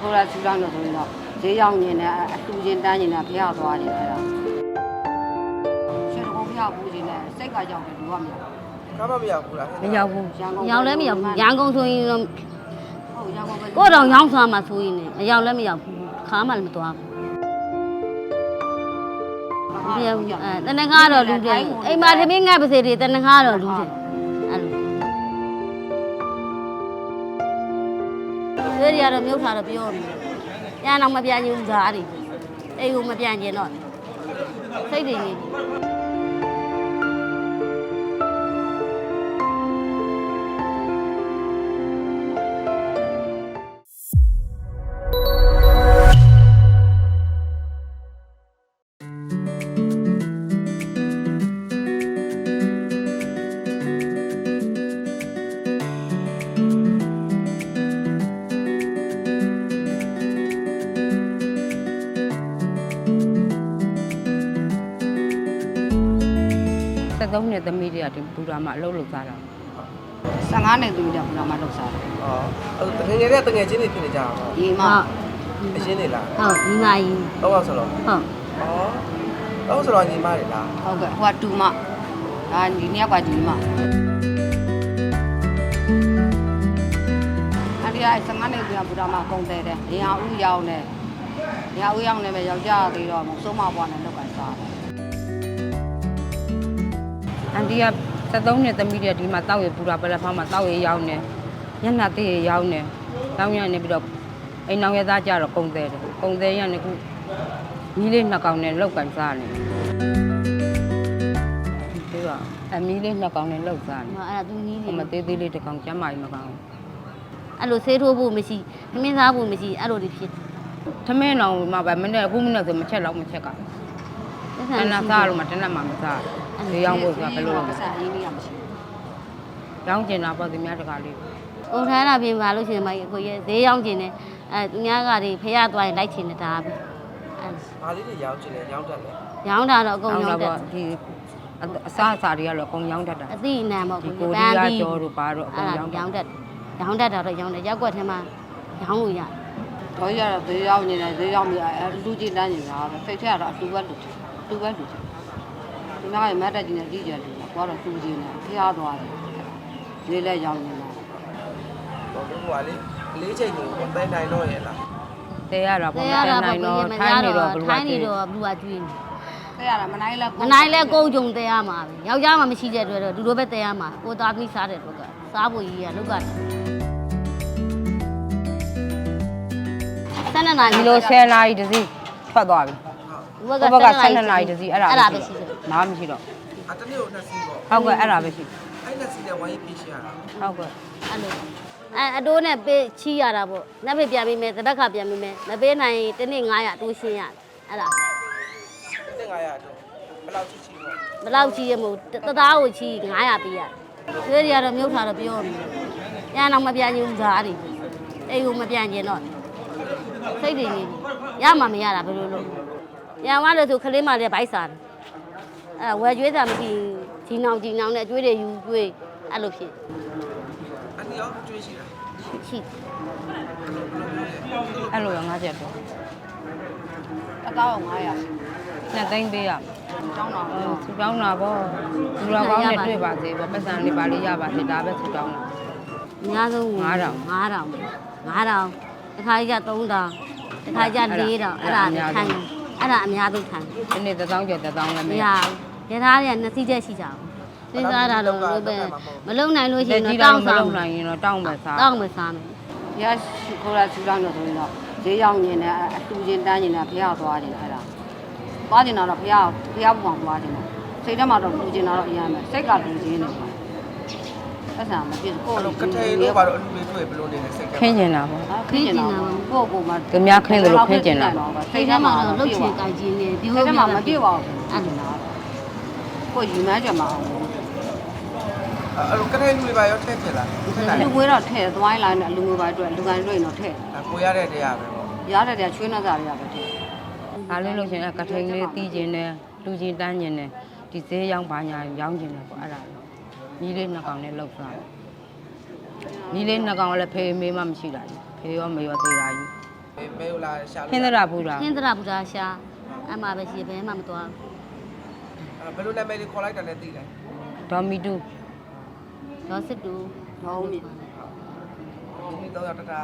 ခိုးရဆူလောင်းလို့ဆိုရင်တော့ဈေးရောက်နေတယ်အတူချင်းတန်းနေတယ်ဖះသွားတယ်အဲ့ဒါရှင်တော်ဖះဘူးချင်းနဲ့စိတ်ကကြောက်တယ်လူကမရကားမမရဘူးလားမရောက်ဘူးရန်ကုန်ရောက်လည်းမရောက်ဘူးရန်ကုန်ဆိုရင်တော့ဟုတ်ရန်ကုန်ပဲကိုယ်တော်ရောင်းသွားမှဆိုရင်လည်းမရောက်လည်းမရောက်ဘူးခါမှလည်းမသွားဘူးမပြောဘူးအဲတနင်္ဂနွေတော့လူတယ်အိမ်မှာသမင်းငတ်ပါစေတွေတနင်္ဂနွေတော့လူတယ် တွေးရတော့မြုပ်ထားတော့ပြောနေပြန်တော့မပြန်ချင်ဘူးသားတွေအိမ်ကိုမပြန်ချင်တော့စိတ်တွေနေ 73နှစ်သမီးတွေကဒီဘူရာမှာအလုပ်လုပ်သားတာ15နှစ်သူတွေကဘုရားမလောက်စားတယ်ဟောအဲ့တငယ်ငယ်တဲ့တငယ်ချင်းတွေဖြစ်နေကြတာပေါ့ဒီမှာဟုတ်အရှင်းနေလားဟုတ်ဒီမကြီးတော့အောင်ဆိုတော့ဟုတ်ဟောတော့ဆိုတော့ညီမတွေလားဟုတ်ကဲ့ဟိုကတူမဒါဒီနှစ်ယောက်ကဒီမအဲ့ဒီက15နှစ်သူကဘုရားမကုံတယ်တယ်ရန်ဦးရောက်နေရန်ဦးရောက်နေပဲယောက်ျားသေးတော့မဆုံးမဘွားနဲ့လောက်ကစားတယ် အန်တီက73နှစ်သမီးတွေကဒီမှာတောက်ရဘူရာပလက်ဖောင်းမှာတောက်ရရောက်နေညနာသေးရရောက်နေတောင်းရနေပြီးတော့အိမ်နောင်ရသားကြတော့ကုံသေးတယ်ကုံသေးရနေခုမီးလေးနှစ်ကောင်နဲ့လောက်ကန်စားနေဒီကအမီးလေးနှစ်ကောင်နဲ့လောက်စားနေအဲ့ဒါသူကြီးဟိုနေမသေးသေးလေးတစ်ကောင်ကျမ်းမာကြီးမကောင်အဲ့လိုဆေးထိုးဖို့မရှိသမင်းစားဖို့မရှိအဲ့လိုတွေဖြစ်ထမင်းတော်မှာပဲမနေ့အခုမနေ့ဆိုမချက်တော့မချက်ကတနစားလို့မတနမှမစား ဒီရောက်ဖို့ကဘယ်လိုလဲပစာရင်းလေးကမရှိရောင်းကျင်တာပေါ့ဒီများတကားလေးပုံထားတာပြင်ပါလို့ရှိရင်မကြီးကိုရဲ့ဈေးရောက်ကျင်တယ်အဲသူများကတွေဖះသွားရင်လိုက်ချင်နေတာပဲအဲဘာလေးတွေရောင်းချင်လဲရောင်းတတ်လဲရောင်းတာတော့အကုန်ရောရောင်းင်းတာတတ်ပေါ့ဒီအစားအစာတွေကတော့အကုန်ရောင်းတတ်တာအသည့်အနံပေါ့ဒီကိုကိုပရီးန်းယားပြီးကျော်တို့ပါတော့အကုန်အဲ့ဒါရောင်းတရောတ်င်းတတ်ရောင်းတတ်တာတော့ရောင်းတယ်ရက်ွက်ထဲမှာရောင်းလို့ရတယ်တော့ရတော့ဈေးရောက်နေတယ်ဈေးရောက်ပြီးအဲလူကြီးတန်းနေတာပဲစိတ်ထက်ကတော့အတူပဲလူအတူပဲလူဒီ မှာကမတ်တက်ကြီးနဲ့ကြီးကြတယ်တော့တော့တူကြီးနဲ့ဖျားသွားတယ်ဈေးလည်းရောက်နေတာဟောဟိုကလေလေးချိန်ကိုပဲနိုင်တော့ရဲ့လားတဲရတာပေါ့တဲမရတဲတာနိုင်ပေါ့တော့ကိုထိုရင်းမနေရတော့တော့ဘယ်လိုထိုင်းနေလဲတော့ဘလူကကျွေးနေတဲ့ရတာမနိုင်လဲမနိုင်လဲကုန်းကြုံတဲရမှာပဲယောက်ျားမှမရှိတဲ့အတွက်တော့ဒီလိုပဲတဲရမှာကိုသားသမီးစားတဲ့အတွက်ကစားဖို့ကြီးရလောက်ကဆန်းနေနိုင်ဒီလို10နာရီတစ်စီးထွက်သွားပြီဘုဘဘက12နာရီတစ်စီးအဲ့ဒါအဲ့ဒါပဲရှိတယ် ဘာမှမရှိတော့အတနေ့ကိုနှစ်စီးပေါ့ဟုတ်ကဲ့အဲ့ဒါပဲရှိအဲ့နှစ်စီးနဲ့ဝိုင်းပြေးရှရတာဟုတ်ကဲ့အဲ့လိုအဲအတိုးနဲ့ပေးချီးရတာပေါ့နှစ်ဖေပြန်ပြီးမယ်တစ်ဘက်ကပြန်ပြီးမယ်မပေးနိုင်ရင်တစ်နေ့900အတိုးရှင်းရတယ်အဲ့ဒါတစ်900တော့ဘယ်လောက်ချီချီပေါ့ဘယ်လောက်ချီးရမို့တသားကိုချီး900ပေးရတယ်ကျွေးရတော့မြုပ်ထားတော့ပြောနေပြန်တော့မပြန်ချင်ဘူးသားတွေအိမ်ကိုမပြန်ချင်တော့စိတ်တွေနေရမှမရတာဘယ်လိုလုပ်ပြန်သွားလို့ဆိုခလေးမလေးဗိုက်စားတယ် အဲဝယ်ကျွေးစားမရှိဂျီနောင်ဂျီနောင်နဲ့ကျွေးတယ်ယူကျွေးအဲ့လိုဖြစ်အနည်းအောင်ကျွေးရှိတာရှိအဲ့လိုရောငါချက်တော့အကောက်900နှစ်သိန်းပေးရတောင်းတော့အော်သူတောင်းတာပေါ့လူတော်ကောင်းနဲ့တွေ့ပါစေပေါ့ပတ်စံလေးပါလေးရပါစေဒါပဲသူတောင်းတာအများဆုံး9000 9000 9000တစ်ခါကြီးက3000တစ်ခါကြီးက4000အဲ့ဒါခံတယ်အဲ့ဒါအများဆုံးခံတယ်ဒီနေ့1000ကျော်1000လည်းမမရရဘူး ရထားတွေကနှစ်စီးချက်ရှိကြဘူးစဉ်းစားတာတော့လို့ပဲမလုံနိုင်လို့ရှိလက်ရင်ကြီးတော့တော့တောင်းမစားလုံနိုင်ရင်တော့တောင်းပဲစားတောင်းမစားမယ်ရရှိခိုးရဆူလောင်းလို့ဆိုရင်တော့ဈေးရောက်နေတယ်အတူချင်းတန်းနေတယ်ဖျားသွားတယ်အဲ့ဒါသွားကျင်တော့ဖျားဖျားပုံသွားကျင်တယ်စိတ်ထဲမှာတော့လူကျင်တော့အရင်ပဲစိတ်ကလူချင်းနေပါအဲ့ဒါမပြည့်ကိုယ်အဲ့လိုတော့ကထိန်လို့ပါတော့အလူလေးတွေ့ဘယ်လိုနေလဲစိတ်ကခင်းကျင်တာပေါ့ခင်းကျင်တော့ကိုယ့်ကိုယ်မှာသူများခင်းတယ်လို့ခင်းကျင်တာစိတ်ထဲမှာတော့လှုပ်ချင်ကြိုက်ခြင်းနဲ့ပြောစိတ်ထဲမှာမပြည့်ပါဘူးအဲ့ဒါ ကိုယူမှန်းကြမှာအောင်အဲ့တော့ကထိန်လူတွေပါရောထည့်ဖြစ်လားထည့်လာလူငွေတော့ထည့်သွားလိုက်နဲ့လူငွေပါအတွက်လူကန်တွေတော့ထည့်ကိုရတဲ့တရားပဲပေါ့ရတဲ့တဲ့ချွေးနှစားတွေကပဲထည့်ဒါလေးလို့ရှရင်ကထိန်လေးတီးကျင်တယ်လူချင်းတန်းကျင်တယ်ဒီဈေးရောက်ပါညာရောင်းကျင်တယ်ပေါ့အဲ့ဒါညီလေးနှစ်ကောင်နဲ့လောက်စားညီလေးနှစ်ကောင်ကလည်းဖေးမေးမှမရှိတာကြီးဖေးရောမေးရောသေးတာကြီးဘယ်ဘယ်လိုလာရှာလို့ခင်းသရပူတာခင်းသရဘူတာရှာအမှပဲရှိဘယ်မှမသွားဘ ဘယ်လိုနာမည်လေးခေါ်လိုက်တာလဲသိလိုက်ဒေါ်မီတူဒေါ်စစ်တူဒေါ်ဦးမြင့်ဒီနေ့တော့တတာ